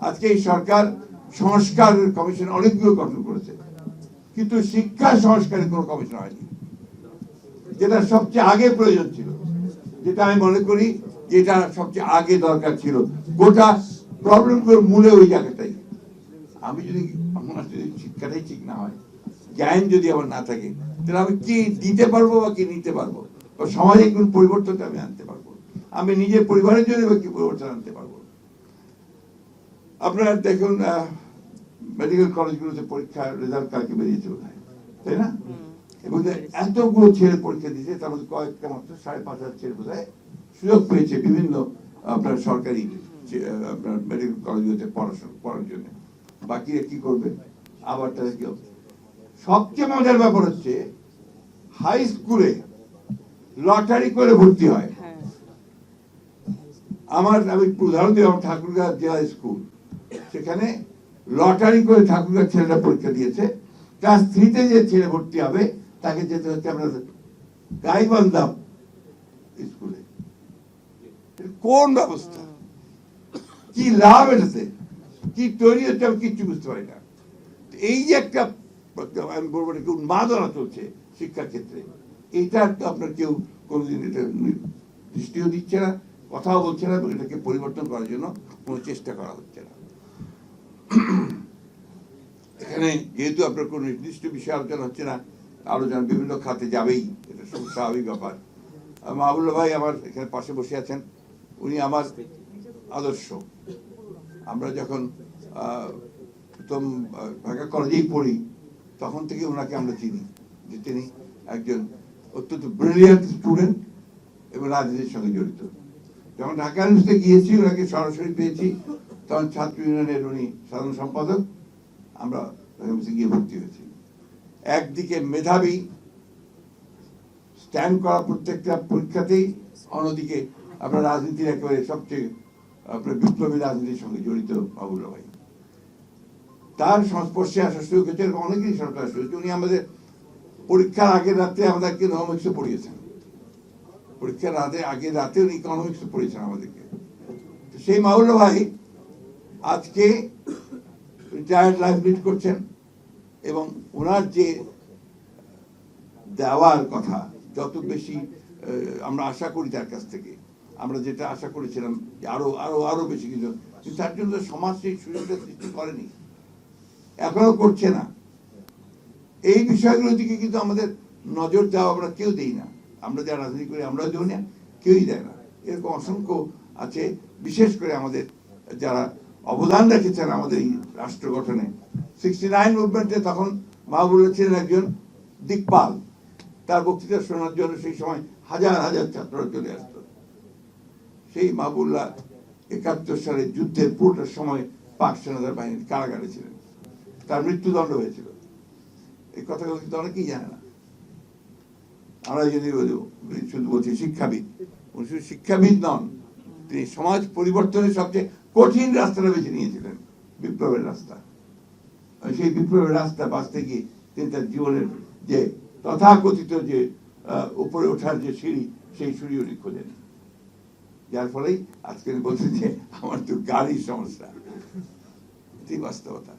আজকে এই সরকার সংস্কার কমিশন অনেকগুলো গঠন করেছে। কিন্তু শিক্ষা সংস্কারের কোনো কমিশন হয়নি। যেটা সবচেয়ে আগে প্রয়োজন ছিল। যেটা আমি মনে করি যেটা সবচেয়ে আগে দরকার ছিল। গোটা প্রবলেমগুলোর মূলে ওই জায়গাটাই। আমি যদি আমার যদি শিক্ষাটাই ঠিক না হয়, জ্ঞান যদি আমার না থাকে, তাহলে আমি কি দিতে পারব বা কি নিতে পারব? সমাজে কোন পরিবর্তনটা আমি আনতে পারব? আমি নিজের পরিবারের জন্য বা কি পরিবর্তন আনতে পারব? আপনারা দেখুন মেডিকেল কলেজগুলোতে পরীক্ষার রেজাল্ট কালকে বেরিয়েছে বোধ তাই না? এবং এতগুলো ছেলে পরীক্ষা দিয়েছে তার মধ্যে কয়েকটা মাত্র সাড়ে পাঁচ হাজার ছেলে বোধ সুযোগ পেয়েছে বিভিন্ন আপনার সরকারি আপনার মেডিকেল কলেজগুলোতে পড়াশোনা পড়ার জন্য। বাকিরা কি করবে? আবার তাদেরকে সবচেয়ে মজার ব্যাপার হচ্ছে হাই স্কুলে লটারি করে ভর্তি হয়। হ্যাঁ। আমার আমি উদাহরণ দিই আমার ঠাকুরগাঁ জেলা স্কুল সেখানে লটারি করে ঠাকুরগাঁ ছেলেরা পরীক্ষা দিয়েছে। ক্লাস থ্রিতে যে ছেলে ভর্তি হবে, তাকে যেতে হচ্ছে আপনাদের গাইবান্ধা স্কুলে। কোন ব্যবস্থা? কি লাভ এটাতে? কি তৈরি হচ্ছে আমি কিচ্ছু বুঝতে পারি না। এই যে একটা আমি বলব এটাকে উন্মাদনা চলছে শিক্ষার ক্ষেত্রে। এইটা তো আপনার কেউ কোনোদিন এটা দৃষ্টিও দিচ্ছে না, কথাও বলছে না, এবং এটাকে পরিবর্তন করার জন্য কোনো চেষ্টা করা হচ্ছে না। এখানে যেহেতু আপনার কোনো নির্দিষ্ট বিষয়ে আলোচনা হচ্ছে না, আলোচনা বিভিন্ন খাতে যাবেই, এটা খুব স্বাভাবিক ব্যাপার। আর মাহবুল্লাহ ভাই আমার এখানে পাশে বসে আছেন, উনি আমার আদর্শ। আমরা যখন প্রথম ঢাকা কলেজেই পড়ি, তখন থেকে ওনাকে আমরা চিনি, যে তিনি একজন অত্যন্ত ব্রিলিয়ান্ট স্টুডেন্ট এবং রাজনীতির সঙ্গে জড়িত। যখন ঢাকা ইউনিভার্সিটিতে গিয়েছি ওনাকে সরাসরি পেয়েছি তখন ছাত্র ইউনিয়নের উনি সাধারণ সম্পাদক, আমরা ঢাকা গিয়ে ভর্তি হয়েছি। একদিকে মেধাবী স্ট্যান্ড করা প্রত্যেকটা পরীক্ষাতেই অন্যদিকে আপনার রাজনীতির একেবারে সবচেয়ে, আপনার বিপ্লবী রাজনীতির সঙ্গে জড়িত বাবুল্লাহ ভাই। তার সংস্পর্শে আসার সুযোগ হয়েছে, এরকম অনেকেই সরকার হয়েছে। উনি আমাদের পরীক্ষার আগের রাতে আমাদেরকে ইকোনমিক্সে পড়িয়েছেন। পরীক্ষার রাতে, আগের রাতে উনি ইকোনমিক্সে পড়িয়েছেন আমাদেরকে। সেই মাহুল্লা ভাই আজকে রিটায়ার্ড লাইফ লিড করছেন এবং ওনার যে দেওয়ার কথা, যত বেশি আমরা আশা করি তার কাছ থেকে, আমরা যেটা আশা করেছিলাম যে আরও আরও আরও বেশি কিছু, কিন্তু তার জন্য সমাজ সেই সুযোগটা সৃষ্টি করেনি, এখনও করছে না। এই বিষয়গুলোর দিকে কিন্তু আমাদের নজর দেওয়া আমরা কেউ দেই না, আমরা যারা রাজনীতি করি আমরাও দেই না, কেউই দেয় না। এরকম অসংখ্য আছে, বিশেষ করে আমাদের যারা অবদান রেখেছেন আমাদের রাষ্ট্র গঠনে। সিক্সটি নাইন মুভমেন্টে তখন মাহবুল্লাহ ছিলেন একজন দিকপাল। তার বক্তৃতা শোনার জন্য সেই সময় হাজার হাজার ছাত্ররা চলে আসতো। সেই মাহবুল্লাহ একাত্তর সালে যুদ্ধের পুরোটার সময় পাক সেনাদার বাহিনীর কারাগারে ছিলেন। তার মৃত্যুদণ্ড হয়েছিল। এই কথাগুলো কিন্তু অনেকেই জানে না। আমরা যদি শুধু বলছি শিক্ষাবিদ। শুধু শিক্ষাবিদ নন, তিনি সমাজ পরিবর্তনের সবচেয়ে কঠিন রাস্তাটা বেছে নিয়েছিলেন বিপ্লবের রাস্তা। সেই বিপ্লবের রাস্তা বাঁচতে গিয়ে তিনি তার জীবনের যে তথাকথিত যে উপরে ওঠার যে সিঁড়ি, সেই সিঁড়ি উনি খোঁজেন যার ফলেই আজকে বলছেন যে, আমার তো গাড়ির সমস্যা। এটাই বাস্তবতা।